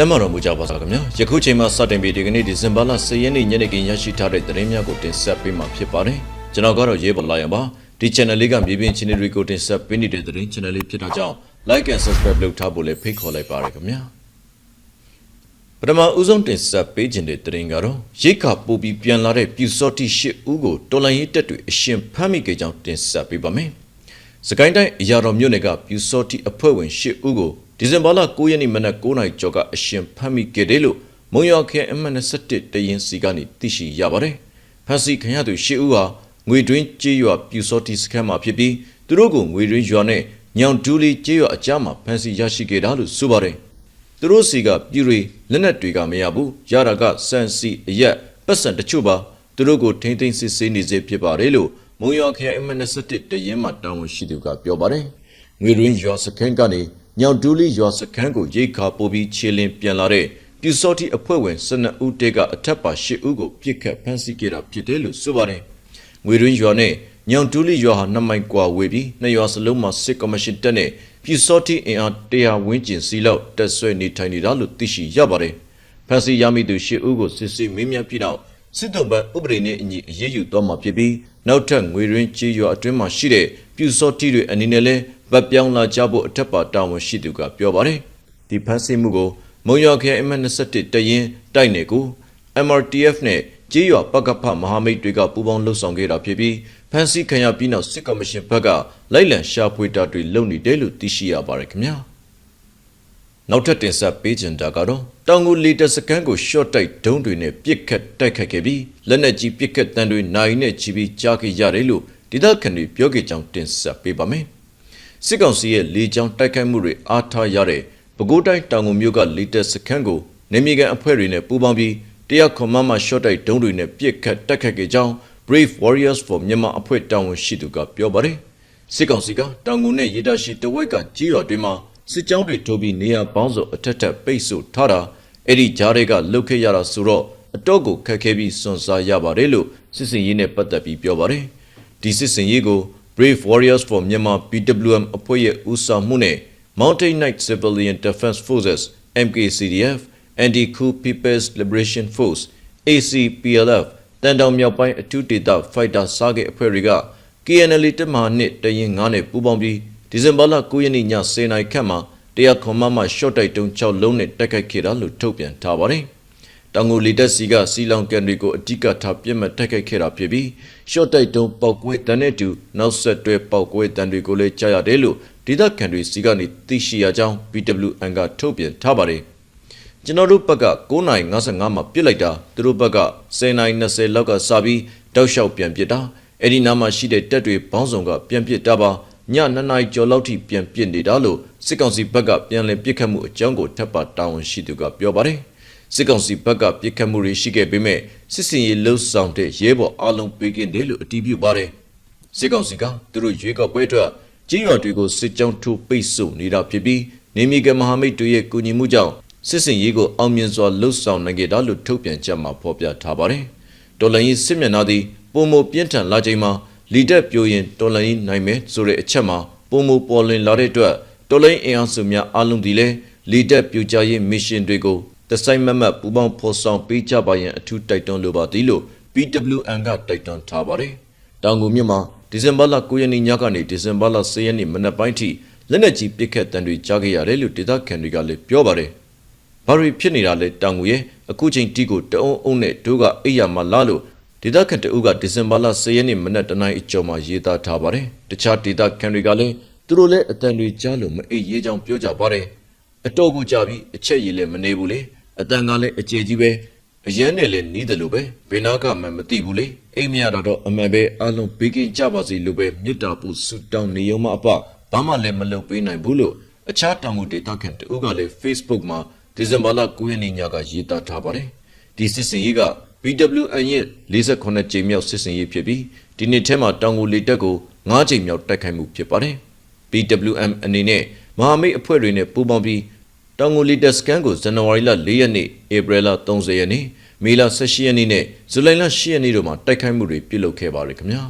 ကျမ်းမာတော်မူကြပါစားခင်ဗျာယခုချိန်မှာစတင်ပြီးဒီကနေ့ဒီဇင်ဘာလ10ရက်နေ့ညနေခင်းရရှိထားတဲ့သတင်းများကိုတင်ဆက်ပေးမှာဖြစ်ပါတယ်ကျွန်တော်ကတော့ရေးပေါ်လာရပါဒီ channel လေးကမြေပြင်ချင်းတွေကိုတင်ဆက်ပေးနေတဲ့သတင်း channel လေးဖြစ်တာကြောင့် like and subscribe လုပ်ထားဖို့လည်းဖိတ်ခေါ်လိုက်ပါရခင်ဗျာပထမဦးဆုံးတင်ဆက်ပေးခြင်းတဲ့သတင်းကတော့ရိတ်ခါပို့ပြီးပြန်လာတဲ့ပြူစောတိ၈ဦးကိုတော်လိုင်းရေးတက်တွေအရှင်ဖမ်းမိကြကြောင်းတင်ဆက်ပေးပါမယ်စကိုင်းတိုင်းအရာတော်မြို့နယ်ကပြူစောတိအဖွဲ့ဝင်၈ဦးကို ဒီဇင်ဘာလ9ရက်နေ့မနက်9:00နာရီကျော်ကအရှင်ဖမ်းမိခဲ့တယ်လို့မုံရွာခဲအမှတ်21တရင်စီကနေသိရှိရပါတယ်။ဖမ်းဆီးခံရသူ၈ဦးဟာငွေတွင်းကြေးရွာပြူစောတိစခန်းမှာဖြစ်ပြီးသူတို့ကိုငွေတွင်းရွာနဲ့ညောင်ဒူးလီကြေးရွာအကြားမှာဖမ်းဆီးရရှိခဲ့တာလို့ဆိုပါတယ်။သူတို့စီကပြူတွေလက်နက်တွေကမရဘူး။ရတာကစန်စီအရက်ပတ်စံတချို့ပါသူတို့ကိုထိမ့်သိမ်းစစ်ဆေးနေစေဖြစ်ပါတယ်လို့မုံရွာခဲအမှတ်21တရင်မှာတာဝန်ရှိသူကပြောပါတယ်။ငွေတွင်းရွာစခန်းကနေ ညောင်ဒူးလီရွာစခန်းကိုရိတ်ခါပို့ပြီးခြေလင်းပြန်လာတဲ့ပြူစောတိအဖွဲ့ဝင်12ဦးတဲကအထက်ပါ10ဦးကိုပြစ်ခတ်ဖမ်းဆီးခဲ့တာဖြစ်တယ်လို့ဆိုပါတယ်။ငွေရင်းရွာနဲ့ညောင်ဒူးလီရွာဟာနှစ်မိုင်ကွာဝေးပြီးနှစ်ရွာစလုံးမှာစစ်ကော်မရှင်တပ်နဲ့ပြူစောတိအင်အား100ဝန်းကျင်စီလောက်တက်ဆွဲနေထိုင်နေတာလို့သိရှိရပါတယ်။ဖမ်းဆီးရမိသူ10ဦးကိုစစ်ဆေးမေးမြန်းပြီးနောက်စစ်တုံးဘတ်ဥပဒေနဲ့အညီအရေးယူသွားမှာဖြစ်ပြီးနောက်ထပ်ငွေရင်းကြေးရွာအတွင်းမှာရှိတဲ့ပြူစောတိတွေအနေနဲ့လည်း ဗတ်ပြောင်းလာကြဖို့အထက်ပါတာဝန်ရှိသူကပြောပါတယ်။ဒီဖမ်းဆီးမှုကိုမုံရွာခရိုင်အမှတ်21 တရင်တိုက်နယ်ကို MRTF နဲ့ကြေးရွာပကဖမဟာမိတ်တွေကပူးပေါင်းလှုပ်ဆောင်ခဲ့တာဖြစ်ပြီးဖမ်းဆီးခံရပြီးနောက်စစ်ကော်မရှင်ဘက်ကလိုက်လံရှာဖွေတာတွေလုပ်နေတယ်လို့သိရှိရပါတယ်ခင်ဗျာ။နောက်ထပ်တင်ဆက်ပေးချင်တာကတော့တောင်ကိုလီတစကန်ကို short တိုက်ဒုံးတွေနဲ့ပစ်ခတ်တိုက်ခတ်ခဲ့ပြီးလက်နက်ကြီးပစ်ခတ်တံတွေနိုင်နဲ့ချီပြီးကြားခဲ့ရတယ်လို့ဒေသခံတွေပြောခဲ့ကြောင်းတင်ဆက်ပေးပါမယ်။ စစ်ကောင်စီရဲ့လေကြောင်းတိုက်ခိုက်မှုတွေအားထားရတဲ့ပဲခူးတိုင်းတောင်ကုန်မြို့ကလီတက်စခန်းကိုနေမြေကန်အဖွဲ့တွေနဲ့ပူးပေါင်းပြီးတရားခွန်မမ short တိုက်ဒုံးတွေနဲ့ပစ်ခတ်တိုက်ခတ်ခဲ့ကြောင်း Brave Warriors for မြန်မာအဖွဲ့တာဝန်ရှိသူကပြောပါတယ်။စစ်ကောင်စီကတောင်ကုန်နဲ့ရေတာရှိတဝက်ကကြီးတော်တွေမှာစစ်ကြောင်းတွေထိုးပြီးနေရာပေါင်းစုံအထက်ထပ်ပိတ်ဆို့ထားတာအဲ့ဒီကြားတွေကလုတ်ခဲ့ရတာဆိုတော့အတော့ကိုခက်ခဲပြီးစွန့်စားရပါတယ်လို့စစ်စင်ရေးနဲ့ပတ်သက်ပြီးပြောပါတယ်။ဒီစစ်စင်ရေးကို Brave Warriors for Myanmar BWM အဖွဲ့ရဲ့ဦးဆောင်မှုနဲ့ Mountain Knight Civilian Defense Forces MKCDF Anti-Coup People's Liberation Force ACPLF တန်တောင်မြောက်ပိုင်းအထူးဒေသ Fighter စားခဲ့အဖွဲ့တွေက KNL တက်မဟာနှစ်တရင်9နဲ့ပူးပေါင်းပြီးဒီဇင်ဘာလ9ရက်နေ့ည10:00နာရီခန့်မှာတရားခွန်မမ short တိုက်တုံး6လုံးနဲ့တိုက်ခိုက်ခဲ့တာလို့ထုတ်ပြန်ထားပါတယ်။ တောင်ကိုလီတက်စီကစီလောင်ကန်တွေကိုအဓိကထားပြစ်မှတ်တိုက်ခိုက်ခဲ့တာဖြစ်ပြီး short တိုက်တုံးပောက်ကွဲတန်းနဲ့တူနောက်ဆက်တွဲပောက်ကွဲတန်းတွေကိုလည်းကြားရတယ်လို့ဒေသခံတွေစီကနေသိရှိရကြောင်း BWN ကထုတ်ပြန်ထားပါတယ်။ကျွန်တော်တို့ဘက်က9:55မှာပြစ်လိုက်တာသူတို့ဘက်က10:20လောက်ကစပြီးတောက်လျှောက်ပြန်ပစ်တာအဲ့ဒီနားမှာရှိတဲ့တက်တွေဘောင်းဆောင်ကပြန်ပစ်တာပါည2နာရီကျော်လောက်ထိပြန်ပစ်နေတာလို့စစ်ကောင်စီဘက်ကပြန်လည်ပစ်ခတ်မှုအကြောင်းကိုထပ်ပါတာဝန်ရှိသူကပြောပါတယ် စစ်ကောင်စီဘက်ကပစ်ခတ်မှုတွေရှိခဲ့ပေမဲ့စစ်စင်ရေးလှုပ်ဆောင်တဲ့ရဲဘော်အလုံးပေးကင်းတယ်လို့အတည်ပြုပါတယ်စစ်ကောင်စီကသူတို့ရွေးကောက်ပွဲအတွက်ကြီးရွာတွေကိုစစ်ကြောင်းထိုးပိတ်ဆို့နေတာဖြစ်ပြီးနေမီကမဟာမိတ်တွေရဲ့ကူညီမှုကြောင့်စစ်စင်ရေးကိုအောင်မြင်စွာလှုပ်ဆောင်နိုင်ခဲ့တာလို့ထုတ်ပြန်ချက်မှာဖော်ပြထားပါတယ်တော်လိုင်းရေးစစ်မျက်နှာသည်ပုံမပြင်းထန်လာချိန်မှာလီတက်ပြိုရင်တော်လိုင်းရေးနိုင်မယ်ဆိုတဲ့အချက်မှာပုံမပေါ်လွင်လာတဲ့အတွက်တော်လိုင်းအင်အားစုများအလုံးဒီလဲလီတက်ပြိုကြရေးမစ်ရှင်တွေကို တစိုက်မမတ်ပူပေါင်းဖော်ဆောင်ပေးကြပါရန်အထူးတိုက်တွန်းလိုပါသည်လို့ PWN ကတိုက်တွန်းထားပါတယ်။တောင်ကိုမြို့မှာဒီဇင်ဘာလ9ရက်နေ့ညကနေဒီဇင်ဘာလ10ရက်နေ့မနက်ပိုင်းထိလက်နက်ကြီးပစ်ခတ်တံတွေကြားခဲ့ရတယ်လို့ဒေသခံတွေကလည်းပြောပါတယ်။ဘာတွေဖြစ်နေတာလဲတောင်ကိုရဲ့အခုချိန်တီကိုတအုံအုံနဲ့တို့ကအိယာမှာလာလို့ဒေသခံတအုပ်ကဒီဇင်ဘာလ10ရက်နေ့မနက်တနင်္လာအကျော်မှာရေးသားထားပါတယ်။တခြားဒေသခံတွေကလည်းသူတို့လည်းအတန်တွေကြားလို့မအိပ်ရေးကြောင်းပြောကြပါတယ်။အတော့ကိုကြပြီးအချက်ရည်လည်းမနေဘူးလေ။ အတန်ကလည်းအကျေကြီးပဲအရန်နဲ့လည်းနီးတယ်လို့ပဲဘယ်နာကမှမသိဘူးလေ။အိမ်မရတော့အမှန်ပဲအလုံးဘေးကင်းကြပါစေလို့ပဲမေတ္တာပို့ဆုတောင်းနေရုံမှအပဘာမှလည်းမလုပ်ပေးနိုင်ဘူးလို့အခြားတောင်မှုဒေသခံတအုပ်ကလည်း Facebook မှာဒီဇင်ဘာလ9ရက်နေ့ညကရေးသားထားပါတယ်။ဒီစစ်စင်ရေးက BWN ရဲ့48ကြိမ်မြောက်စစ်စင်ရေးဖြစ်ပြီးဒီနှစ်ထဲမှာတောင်ကိုလေတက်ကို9ကြိမ်မြောက်တိုက်ခိုက်မှုဖြစ်ပါတယ်။ BWM အနေနဲ့မဟာမိတ်အဖွဲ့တွေနဲ့ပူးပေါင်းပြီး တောင်ကိုလေတက်စကန်ကိုဇန်နဝါရီလ4ရက်နေ့ဧပြီလ30ရက်နေ့မေလ18ရက်နေ့နဲ့ဇူလိုင်လ10ရက်နေ့တို့မှာတိုက်ခိုက်မှုတွေပြုလုပ်ခဲ့ပါတယ်ခင်ဗျာ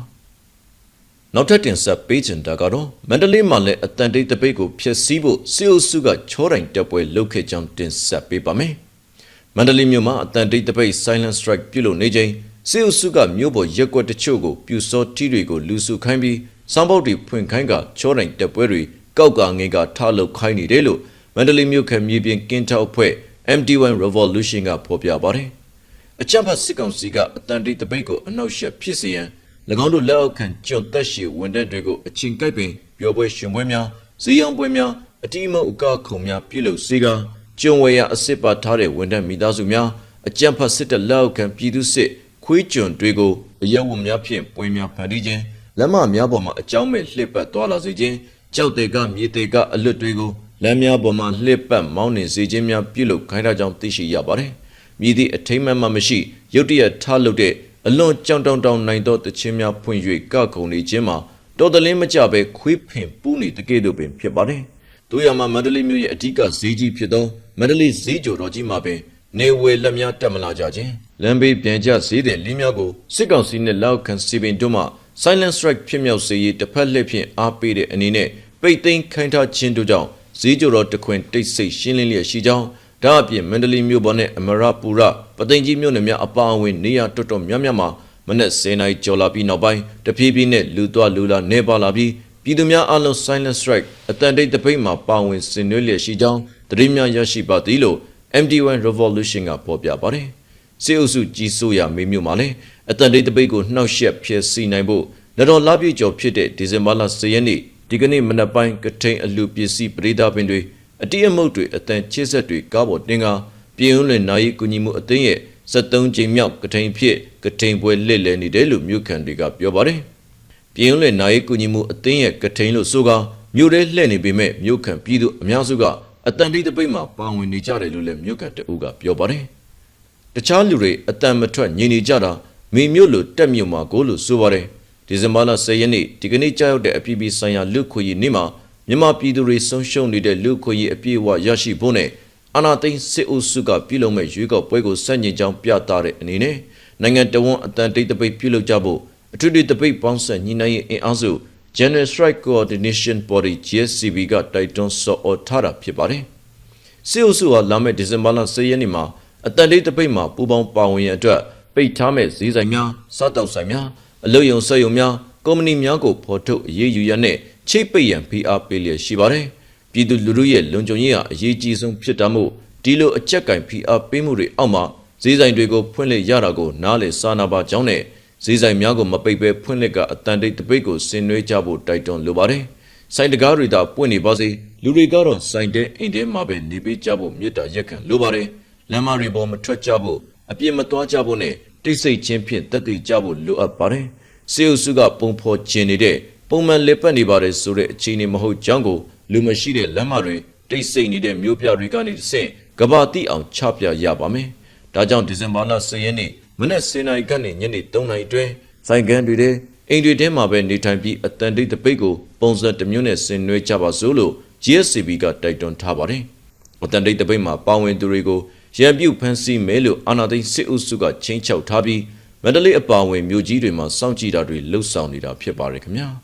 ။နောက်ထပ်တင်ဆက်ပေးချင်တာကတော့မန္တလေးမှာလည်းအတန်တိတ်တပိတ်ကိုဖျက်ဆီးဖို့စစ်အုပ်စုကချောတိုင်တက်ပွဲလုပ်ခဲ့ကြောင်းတင်ဆက်ပေးပါမယ်။မန္တလေးမြို့မှာအတန်တိတ်တပိတ် silent strike ပြုလုပ်နေချိန်စစ်အုပ်စုကမြို့ပေါ်ရက်ကွက်တချို့ကိုပြူစောတီးတွေကိုလူစုခိုင်းပြီးစောင်းပေါက်တွေဖွင့်ခိုင်းကချောတိုင်တက်ပွဲတွေကောက်ကငင်ကထားလုပ်ခိုင်းနေတယ်လို့ မန္တလေးမြို့ခံမြေပြင်ကင်းထောက်အဖွဲ့ MD1 Revolution ကဖော်ပြပါတယ်။အကြံဖတ်စစ်ကောင်စီကအတန်တိတ်တပိတ်ကိုအနောက်ရှက်ဖြစ်စေရန်၎င်းတို့လက်အောက်ခံကျွတ်သက်ရှိဝန်တပ်တွေကိုအချင်းကိုက်ပင်ပျော်ပွဲရှင်ပွဲများစီယံပွဲများအတိအမုတ်အကားခုံများပြုလုပ်စေကာကျွံဝဲရအစ်စ်ပါထားတဲ့ဝန်တပ်မိသားစုများအကြံဖတ်စစ်တပ်လက်အောက်ခံပြည်သူစစ်ခွေးကျွံတွေကိုအယက်ဝများဖြင့်ပွဲများဖန်တီးခြင်းလက်မများပေါ်မှာအကြောင်းမဲ့လှစ်ပတ်သွားလာစေခြင်းကြောက်တဲ့ကမြေတဲ့ကအလွတ်တွေကို လမ်းများပေါ်မှာလှစ်ပတ်မောင်းနှင်စေခြင်းများပြုလုပ်ခိုင်းတာကြောင့်သိရှိရပါတယ်။မြည်သည့်အထိမ့်မှန်မှမရှိရုတ်တရက်ထားလုပ်တဲ့အလွန်ကြောင်တောင်တောင်နိုင်သောတခြင်းများဖွင့်၍ကခုံနေခြင်းမှာတော်တလင်းမကြပဲခွေးဖင်ပူးနေတကယ်တော့ပင်ဖြစ်ပါတယ်။တို့ရမှာမန္တလေးမြို့ရဲ့အဓိကဈေးကြီးဖြစ်သောမန္တလေးဈေးကျော်တော်ကြီးမှာပင်နေဝယ်လက်များတက်မလာကြခြင်းလမ်းဘေးပြန်ကျဈေးတဲ့လင်းများကိုစစ်ကောင်စီနဲ့လောက်ခံစီပင်တို့မှ silent strike ဖြစ်မြောက်စေရေးတစ်ဖက်လက်ဖြင့်အားပေးတဲ့အနေနဲ့ပိတ်သိမ်းခိုင်းထားခြင်းတို့ကြောင့် ဈေးကျော်တော်တခွင်တိတ်ဆိတ်ရှင်းလင်းလျက်ရှိကြောင်းဒါအပြင်မန္တလေးမြို့ပေါ်နဲ့အမရပူရပသိမ်ကြီးမြို့နယ်များအပါအဝင်နေရတော်တော်များများမှာမနက်10:00နာရီကျော်လာပြီးနောက်ပိုင်းတဖြည်းဖြည်းနဲ့လူသွားလူလာနေပါလာပြီးပြည်သူများအလုံး silent strike အတန်တိတ်တပိတ်မှာပါဝင်ဆင်နွှဲလျက်ရှိကြောင်းသတင်းများရရှိပါသည်လို့ MD1 Revolution ကဖော်ပြပါတယ်။စေအုပ်စုကြီးစိုးရမေမြို့မှာလည်းအတန်တိတ်တပိတ်ကိုနှောက်ယှက်ဖျက်ဆီးနိုင်ဖို့လက်တော်လာပြည့်ကျော်ဖြစ်တဲ့ဒီဇင်ဘာလ10ရက်နေ့ ဒီကနေ့မနက်ပိုင်းကထိန်အလူပစ္စည်းပရိဒါပင်တွေအတိအမုတ်တွေအတန်ချစ်ဆက်တွေကားပေါ်တင်ကားပြည်ဦးလွင်နိုင်ကူညီမှုအသင်းရဲ့73ကြိမ်မြောက်ကထိန်ဖြစ်ကထိန်ပွဲလှည့်လည်နေတယ်လို့မြို့ခံတွေကပြောပါတယ်။ပြည်ဦးလွင်နိုင်ကူညီမှုအသင်းရဲ့ကထိန်လို့ဆိုကာမြို့ထဲလှည့်နေပေမဲ့မြို့ခံပြည်သူအများစုကအတန်တိတ်တပိတ်မှာပါဝင်နေကြတယ်လို့လည်းမြို့ခံတအုပ်ကပြောပါတယ်။တခြားလူတွေအတန်မထွက်ညင်နေကြတာမိမြို့လိုတက်မြို့မှာကိုလို့ဆိုပါတယ်။ ဒီဇင်ဘာလ10ရက်နေ့ဒီကနေ့ကြောက်တဲ့အပြည်ပြည်ဆိုင်ရာလူခွေကြီးနေ့မှာမြန်မာပြည်သူတွေဆုံးရှုံးနေတဲ့လူခွေကြီးအပြည့်အဝရရှိဖို့နဲ့အာနာသိန်းစစ်အုပ်စုကပြုလုပ်မဲ့ရွေးကောက်ပွဲကိုစန့်ကျင်ကြောင်းပြသတဲ့အနေနဲ့နိုင်ငံတော်ဝန်အတန်တိတ်တပိတ်ပြုလုပ်ကြဖို့အထွေထွေတပိတ်ပေါင်းဆက်ညီနိုင်ရေးအင်အားစု General Strike Coordination Body GSCB ကတိုက်တွန်းဆော်ဩထားတာဖြစ်ပါတယ်။စစ်အုပ်စုဟာလာမယ့်ဒီဇင်ဘာလ10ရက်နေ့မှာအတန်တိတ်တပိတ်မှာပူးပေါင်းပါဝင်ရန်အတွက်ပိတ်ထားမဲ့ဈေးဆိုင်များစားတောက်ဆိုင်များ အလုပ်ရုံစက်ရုံများကုမ္ပဏီများကိုဖော်ထုတ်အရေးယူရန်နဲ့ချိတ်ပိတ်ရန်ဖိအားပေးလျက်ရှိပါတယ်။ပြည်သူလူထုရဲ့လုံခြုံရေးဟာအရေးကြီးဆုံးဖြစ်တာမို့ဒီလိုအကြက်ကင်ဖိအားပေးမှုတွေအောက်မှာဈေးဆိုင်တွေကိုဖွင့်လှစ်ရတာကိုနားလေစာနာပါကြောင်းနဲ့ဈေးဆိုင်များကိုမပိတ်ပဲဖွင့်လှစ်ကအတန်တိတ်တပိတ်ကိုဆင်နွှဲကြဖို့တိုက်တွန်းလိုပါတယ်။ဆိုင်တကားတွေသာပွင့်နေပါစေလူတွေကတော့ဆိုင်တဲ့အိမ်ထဲမှာပဲနေပေးကြဖို့မေတ္တာရက်ခံလိုပါတယ်။လမ်းမတွေပေါ်မထွက်ကြဖို့အပြစ်မသွားကြဖို့နဲ့ တိတ်ဆိတ်ခြင်းဖြင့်တက်တည်ကြဖို့လိုအပ်ပါတယ်။စေအုပ်စုကပုံဖော်ခြင်းနေတဲ့ပုံမှန်လက်ပတ်နေပါတယ်ဆိုတဲ့အခြေအနေမဟုတ်ကြောင်းကိုလူမရှိတဲ့လမ်းမတွေတိတ်ဆိတ်နေတဲ့မြို့ပြတွေကနေတဆင့်ကဘာတိအောင်ချပြရပါမယ်။ဒါကြောင့်ဒီဇင်ဘာလ10ရက်နေ့မနက်10:00နာရီကနေညနေ3:00နာရီအတွင်းဆိုင်ကန်တွေတဲ့အိမ်တွေထဲမှာပဲနေထိုင်ပြီးအတန်တိတ်တပိတ်ကိုပုံစံတစ်မျိုးနဲ့ဆင်နွှဲကြပါစို့လို့ GSCB ကတိုက်တွန်းထားပါတယ်။အတန်တိတ်တပိတ်မှာပါဝင်သူတွေကို ရန်ပြုတ်ဖမ်းဆီးမယ်လို့အာဏာသိမ်းစစ်အုပ်စုကချင်းချောက်ထားပြီးမန္တလေးအပါအဝင်မြို့ကြီးတွေမှာစောင့်ကြည့်တာတွေလှုပ်ဆောင်နေတာဖြစ်ပါတယ်ခင်ဗျာ။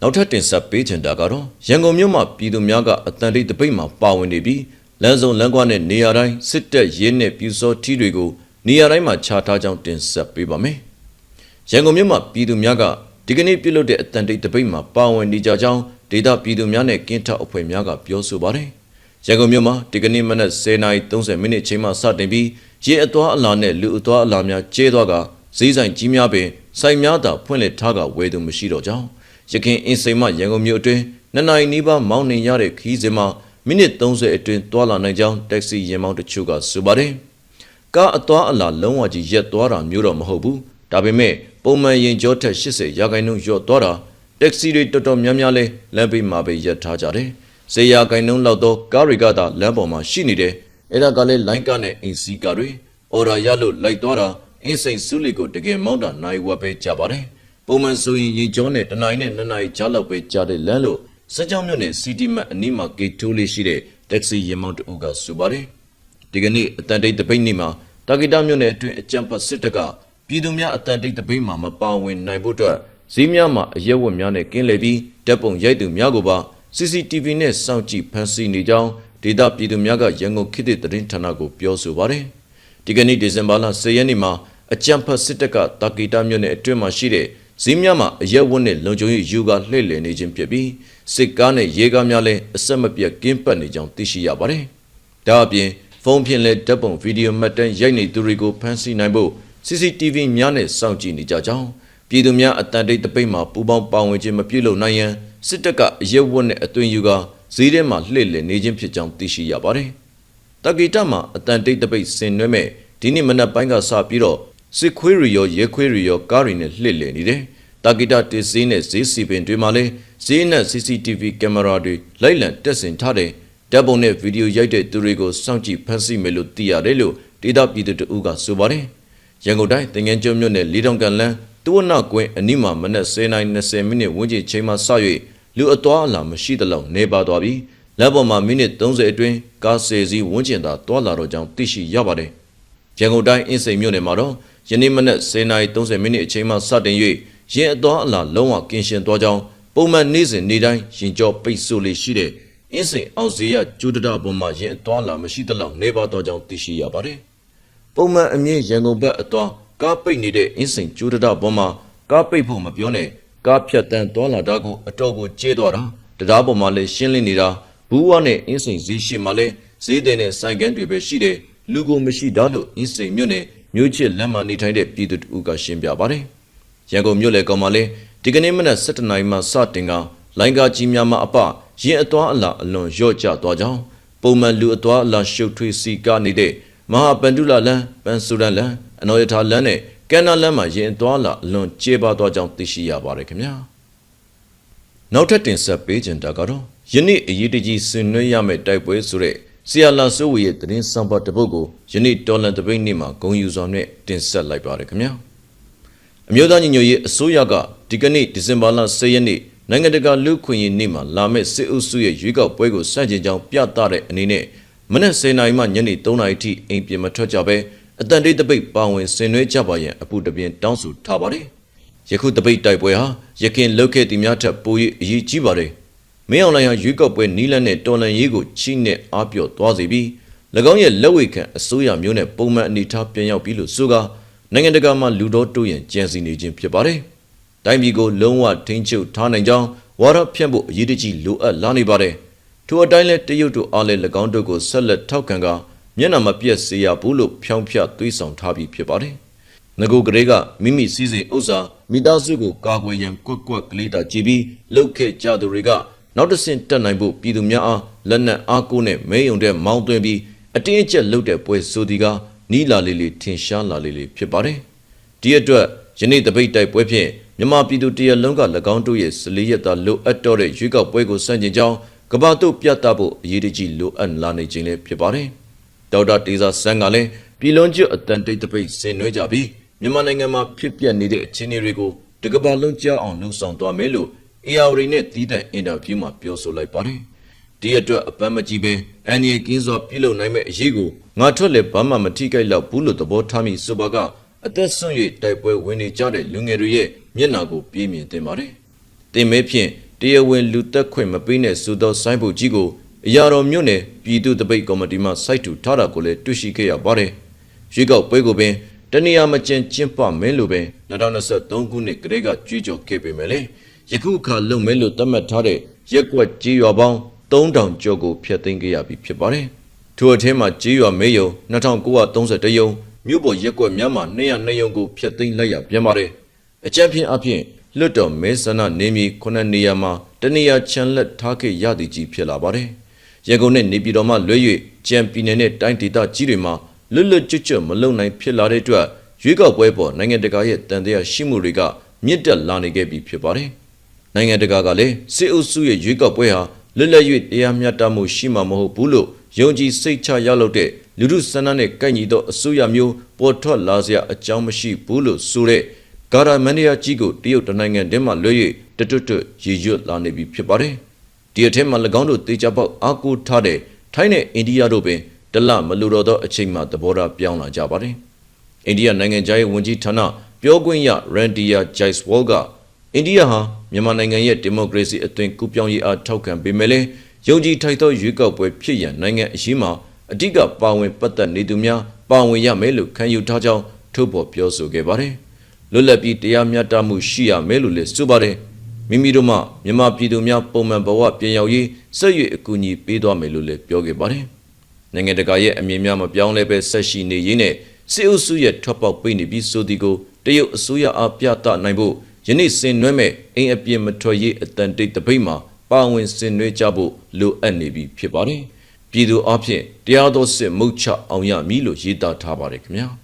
နောက်ထပ်တင်ဆက်ပေးချင်တာကတော့ရန်ကုန်မြို့မှာပြည်သူများကအတန်တိတ်တပိတ်မှာပါဝင်နေပြီးလမ်းစုံလမ်းကွာနဲ့နေရာတိုင်းစစ်တပ်ရဲနဲ့ပြူစောထီးတွေကိုနေရာတိုင်းမှာခြားထားကြောင်းတင်ဆက်ပေးပါမယ်။ရန်ကုန်မြို့မှာပြည်သူများကဒီကနေ့ပြုလုပ်တဲ့အတန်တိတ်တပိတ်မှာပါဝင်နေကြကြောင်းဒေသပြည်သူများနဲ့ကင်းထောက်အဖွဲ့များကပြောဆိုပါတယ်။ ရန်ကုန်မြို့မှာဒီကနေ့မနက်10:30မိနစ်ချိန်မှစတင်ပြီးရေအသွားအလာနဲ့လူအသွားအလာများကျဲသွားကဈေးဆိုင်ကြီးများပင်ဆိုင်များသာဖွင့်လှစ်ထားကဝယ်သူမရှိတော့ကြောင်းရခင်အင်းစိန်မှရန်ကုန်မြို့အတွင်းနှစ်နိုင်နီးပါးမောင်းနှင်ရတဲ့ခီးစဉ်မှာမိနစ်30အတွင်းတွာလာနိုင်ကြောင်းတက္ကစီယာဉ်မောင်းတချို့ကဆိုပါတယ်။ကားအသွားအလာလုံးဝကြီးရက်သွားတာမျိုးတော့မဟုတ်ဘူး။ဒါပေမဲ့ပုံမှန်ရင်ကြောထက်80ရာခိုင်နှုန်းလျော့သွားတာတက္ကစီတွေတော်တော်များများလဲလမ်းဘေးမှာပဲရက်ထားကြတယ်။ ဇေယျခိုင်နှုန်းလောက်သောကားတွေကသာလမ်းပေါ်မှာရှိနေတယ်။အဲ့ဒါကလည်းလိုင်းကားနဲ့အင်စီကားတွေအော်ဒါရလို့လိုက်သွားတာအင်းစိန်စုလီကိုတကယ်မောင်းတာနိုင်ဝက်ပဲကြပါတယ်။ပုံမှန်ဆိုရင်ရင်ကြောနဲ့တနိုင်နဲ့နှစ်နိုင်ကြားလောက်ပဲကြားတဲ့လမ်းလို့စကြောင်းမြို့နယ်စီတီမတ်အနီးမှာဂိတ်ထိုးလေးရှိတဲ့တက္ကစီယာဉ်မောင်းတအုပ်ကဆိုပါတယ်ဒီကနေ့အတန်တိတ်တပိတ်နေ့မှာတာဂီတာမြို့နယ်အတွင်းအကြံဖတ်စစ်တပ်ကပြည်သူများအတန်တိတ်တပိတ်မှာမပါဝင်နိုင်ဖို့အတွက်ဈေးများမှာအရက်ဝတ်များနဲ့ကင်းလည်ပြီးတပ်ပုံရိုက်သူများကိုပါ CCTV နဲ့စောင့်ကြည့်ဖမ်းဆီးနေကြောင်းဒေသပြည်သူများကရန်ကုန်ခေတ်သစ်သတင်းဌာနကိုပြောဆိုပါတယ်။ဒီကနေ့ဒီဇင်ဘာလ10ရက်နေ့မှာအကြံဖတ်စစ်တပ်ကတာကီတာမြို့နယ်အတွင်းမှာရှိတဲ့ဈေးများမှာအရက်ဝတ်နဲ့လုံခြုံရေးယူကာလှည့်လည်နေခြင်းဖြစ်ပြီးစစ်ကားနဲ့ရဲကားများလည်းအဆက်မပြတ်ကင်းပတ်နေကြောင်းသိရှိရပါတယ်။ဒါအပြင်ဖုန်းဖြင့်လည်းဓာတ်ပုံဗီဒီယိုမှတ်တမ်းရိုက်နေသူတွေကိုဖမ်းဆီးနိုင်ဖို့ CCTV များနဲ့စောင့်ကြည့်နေကြကြောင်းပြည်သူများအတန်တိတ်တပိတ်မှာပူပေါင်းပါဝင်ခြင်းမပြုလုပ်နိုင်ရန် စစ်တပ်ကအရက်ဝတ်နဲ့အသွင်ယူကာဈေးထဲမှာလှည့်လည်နေခြင်းဖြစ်ကြောင်းသိရှိရပါတယ်။တက္ကီတမှာအတန်တိတ်တပိတ်ဆင်နွှဲမဲ့ဒီနေ့မနက်ပိုင်းကစပြီးတော့စစ်ခွေးရီရောရဲခွေးရီရောကားတွေနဲ့လှည့်လည်နေတယ်။တက္ကီတတစ်စင်းနဲ့ဈေးစီပင်တွေမှာလည်းဈေးနဲ့ CCTV ကင်မရာတွေလိုက်လံတက်ဆင်ထားတဲ့ဓာတ်ပုံနဲ့ဗီဒီယိုရိုက်တဲ့သူတွေကိုစောင့်ကြည့်ဖမ်းဆီးမယ်လို့သိရတယ်လို့ဒေသပြည်သူတအုပ်ကဆိုပါတယ်။ရန်ကုန်တိုင်းတင်ငန်းကျွန်းမြို့နယ်လေးတောင်ကန်လန်းတူဝနာကွင်းအနီးမှာမနက်10:20မိနစ်ဝန်းကျင်ချိန်မှစ၍ လူအသွားအလာမရှိသလောက်နေပါသွားပြီးလက်ပေါ်မှာမိနစ်30အတွင်းကားဆယ်စီးဝန်းကျင်သာတွာလာတော့ကြောင်းသိရှိရပါတယ်။ရန်ကုန်တိုင်းအင်းစိန်မြို့နယ်မှာတော့ယနေ့မနက်10:30မိနစ်အချိန်မှစတင်၍ရင်အသွားအလာလုံးဝကင်းရှင်းသွားကြောင်းပုံမှန်နေ့စဉ်နေ့တိုင်းရင်ကြောပိတ်ဆို့လေးရှိတဲ့အင်းစိန်အောက်ဈေးရကျူတရပေါ်မှာရင်အသွားအလာမရှိသလောက်နေပါတော့ကြောင်းသိရှိရပါတယ်။ပုံမှန်အမြင့်ရန်ကုန်ဘက်အသွားကားပိတ်နေတဲ့အင်းစိန်ကျိုးတရပေါ်မှာကားပိတ်ဖို့မပြောနဲ့ ကားဖြတ်တန်းသွားလာတာကိုအတော်ကိုကျဲသွားတာတရားပေါ်မှာလည်းရှင်းလင်းနေတာဘူးဝနဲ့အင်းစိန်ဈေးရှိမှလည်းဈေးတဲ့နဲ့ဆိုင်ကန်တွေပဲရှိတယ်လူကိုမရှိတာလို့အင်းစိန်မြို့နယ်မြို့ချစ်လမ်းမနေထိုင်တဲ့ပြည်သူတူကရှင်းပြပါတယ်ရန်ကုန်မြို့လေကောင်မှာလည်းဒီကနေ့မနက်7:00နာရီမှစတင်ကလိုင်းကားကြီးများမှအပရင်အသွားအလာအလွန်ရော့ကျသွားကြောင်းပုံမှန်လူအသွားအလာရှုပ်ထွေးစီကားနေတဲ့မဟာပန္ဒုလလန်ပန်ဆူရန်လန်အနော်ရထာလန်နဲ့ ကန်နာလန်မှာရင်အသွားအလာအလွန်ကျေပါသွားကြောင်းသိရှိရပါတယ်ခင်ဗျာနောက်ထပ်တင်ဆက်ပေးခြင်းတာကတော့ယနေ့အရေးတကြီးဆင်နွှဲရမယ့်တိုက်ပွဲဆိုတဲ့ဆီယာလာဆိုးဝေရဲ့သတင်းစံပါတပုတ်ကိုယနေ့တော်လန်တပိတ်နေ့မှာဂုံယူစွာနဲ့တင်ဆက်လိုက်ပါတယ်ခင်ဗျာအမျိုးသားညီညွတ်ရေးအစိုးရကဒီကနေ့ဒီဇင်ဘာလ10ရက်နေ့နိုင်ငံတကာလူ့ခွင့်ရေးနေ့မှာလာမယ့်စစ်အုပ်စုရဲ့ရွေးကောက်ပွဲကိုစန့်ကျင်ကြောင်းပြသတဲ့အနေနဲ့မနက်10:00နာရီမှညနေ3:00နာရီထိအိမ်ပြင်မထွက်ကြဘဲ အတန်တိတ်တပိတ်ပါဝင်ဆင်နွှဲကြပါရန်အပူတပြင်းတောင်းဆိုထားပါတယ်။ယခုတပိတ်တိုက်ပွဲဟာရခင်လုတ်ခဲ့သူများထက်ပို၍အရေးကြီးပါတယ်။မင်းအောင်လှိုင်ဟာရွေးကောက်ပွဲနီးလန်းနဲ့တော်လန်ရေးကိုချိနဲ့အားပြော့သွားစေပြီး၎င်းရဲ့လက်ဝဲခံအစိုးရမျိုးနဲ့ပုံမှန်အနေအထားပြန်ရောက်ပြီးလို့ဆိုကားနိုင်ငံတကာမှာလူတော်တိုးရင်ကြံစီနေခြင်းဖြစ်ပါတယ်။တိုင်းပြည်ကိုလုံးဝထိန်းချုပ်ထားနိုင်ကြောင်းဝါရဖြန့်ဖို့အရေးတကြီးလိုအပ်လာနေပါတယ်။ထို့အတိုင်းလဲတရုတ်တို့အားလည်း၎င်းတို့ကိုဆက်လက်ထောက်ခံကာ မျက်နှာမပြတ်စေရဘူးလို့ဖြောင်းဖြသွေးဆောင်ထားပြီးဖြစ်ပါတယ်။ငကိုကလေးကမိမိစည်းစိမ်ဥစ္စာမိသားစုကိုကာကွယ်ရန်ကွက်ကွက်ကလေးတာကြည်ပြီးလှုပ်ခဲ့ကြသူတွေကနောက်တစ်ဆင့်တက်နိုင်ဖို့ပြည်သူများအားလက်နက်အားကိုးနဲ့မဲယုံတဲ့မောင်းသွင်းပြီးအတင်းအကျပ်လှုပ်တဲ့ပွဲဆိုဒီကနီးလာလေးလေးထင်ရှားလာလေးလေးဖြစ်ပါတယ်။ဒီအတွက်ယနေ့တပိတ်တိုက်ပွဲဖြင့်မြန်မာပြည်သူတရလုံးက၎င်းတို့ရဲ့စလေးရတာလိုအပ်တော့တဲ့ရွေးကောက်ပွဲကိုစန့်ကျင်ကြောင်းကဘာတို့ပြတ်သားဖို့အရေးတကြီးလိုအပ်လာနေခြင်းလည်းဖြစ်ပါတယ်။ ဒေါက်တာတေဇာဆန်းကလည်းပြည်လွန်ကျွတ်အတန်တိတ်တပိတ်ဆင်နွှဲကြပြီးမြန်မာနိုင်ငံမှာဖြစ်ပျက်နေတဲ့အခြေအနေတွေကိုတကဘာလုံးကြောက်အောင်လှုံ့ဆော်သွားမယ်လို့ AR နဲ့တီးတဲ့အင်တာဗျူးမှာပြောဆိုလိုက်ပါတယ်။ဒီအတွက်အပန်းမကြည့်ပဲအန်ရီကင်းစွာပြုလုပ်နိုင်မဲ့အရေးကိုငါထွက်လည်းဘာမှမထိခိုက်တော့ဘူးလို့သဘောထားမိဆိုပါကအသက်ဆွန့်၍တိုက်ပွဲဝင်နေကြတဲ့လူငယ်တွေရဲ့မျက်နှာကိုပြေးမြင်တင်ပါတယ်။တင်မဲဖြင့်တရားဝင်လူသက်ခွင့်မပေးတဲ့ဆိုသောဆိုင်းဘုတ်ကြီးကို အရာတော်မြို့နယ်ပြည်သူ့တပိတ်ကော်မတီမှစိုက်ထူထားတာကိုလည်းတွေ့ရှိခဲ့ရပါတယ်။ရွေးကောက်ပွဲကိုပင်တနည်းအားမကျန်ကျင်းပမယ်လို့ပင်2023ခုနှစ်ကလေးကကြွေးကြော်ခဲ့ပေမဲ့လေယခုအခါလုံမဲလို့သတ်မှတ်ထားတဲ့ရက်ကွက်ကြီးရွာပေါင်း3000ကျော်ကိုဖျက်သိမ်းခဲ့ရပြီဖြစ်ပါတယ်။ထိုအထင်းမှာကြီးရွာမေယုံ2931ယုံမြို့ပေါ်ရက်ကွက်များမှာ202ယုံကိုဖျက်သိမ်းလိုက်ရပြန်ပါတယ်။အကြံဖြင့်အဖြစ်လွတ်တော်မဲဆန္ဒနေမီ9နေရာမှာတနေရာချန်လက်ထားခဲ့ရသည်ကြီးဖြစ်လာပါတယ်။ ရန်ကုန်နဲ့နေပြည်တော်မှလွဲ၍ကြံပြည်နယ်နဲ့တိုင်းဒေသကြီးတွေမှာလွတ်လွတ်ကျွတ်ကျွတ်မလုံနိုင်ဖြစ်လာတဲ့အတွက်ရွေးကောက်ပွဲပေါ်နိုင်ငံတကာရဲ့တန်တရားရှိမှုတွေကမြင့်တက်လာနေခဲ့ပြီဖြစ်ပါတယ်။နိုင်ငံတကာကလည်းစစ်အုပ်စုရဲ့ရွေးကောက်ပွဲဟာလွတ်လပ်၍တရားမျှတမှုရှိမှာမဟုတ်ဘူးလို့ယုံကြည်စိတ်ချရလို့တဲ့လူထုဆန္ဒနဲ့ကိုက်ညီသောအစိုးရမျိုးပေါ်ထွက်လာစရာအကြောင်းမရှိဘူးလို့ဆိုတဲ့ဂါရာမန်နီယာကြီးကိုတရုတ်တနိုင်ငံတည်းမှလွှဲ၍တတွတ်တွတ်ရည်ရွတ်လာနေပြီဖြစ်ပါတယ်။ ဒီအထက်မှာ၎င်းတို့တေချာပေါက်အားကိုးထားတဲ့ထိုင်းနဲ့အိန္ဒိယတို့ပင်တလမလူတော်သောအချိန်မှသဘောထားပြောင်းလာကြပါတယ်။အိန္ဒိယနိုင်ငံသားရေးဝန်ကြီးဌာနပြောခွင့်ရရန်ဒီယာဂျိုက်စ်ဝေါလ်ကအိန္ဒိယဟာမြန်မာနိုင်ငံရဲ့ဒီမိုကရေစီအသွင်ကူးပြောင်းရေးအားထောက်ခံပေမဲ့လည်းယုံကြည်ထိုက်သောရွေးကောက်ပွဲဖြစ်ရန်နိုင်ငံအရေးမှာအဓိကပါဝင်ပတ်သက်နေသူများပါဝင်ရမယ်လို့ခံယူထားကြောင်းထုတ်ဖော်ပြောဆိုခဲ့ပါတယ်။လွတ်လပ်ပြီးတရားမျှတမှုရှိရမယ်လို့လည်းဆိုပါတယ်။ မိမိတို့မှမြန်မာပြည်သူများပုံမှန်ဘဝပြင်ရောက်ရေးဆက်ရွေအကူအညီပေးသွားမယ်လို့လည်းပြောခဲ့ပါတယ်။နိုင်ငံတကာရဲ့အမြင်များမပြောင်းလဲပဲဆက်ရှိနေရင်းနဲ့စစ်အုပ်စုရဲ့ထွက်ပေါက်ပိတ်နေပြီးဆိုဒီကိုတရုတ်အစိုးရအားပြသနိုင်ဖို့ယနေ့စင်နွဲမဲ့အိမ်အပြင်းမထွက်ရေးအတန်တိတ်တပိတ်မှာပါဝင်စင်နွဲကြဖို့လိုအပ်နေပြီဖြစ်ပါတယ်။ပြည်သူအဖြစ်တရားတော်စစ်မုတ်ချအောင်ရမည်လို့ရေးသားထားပါတယ်ခင်ဗျာ။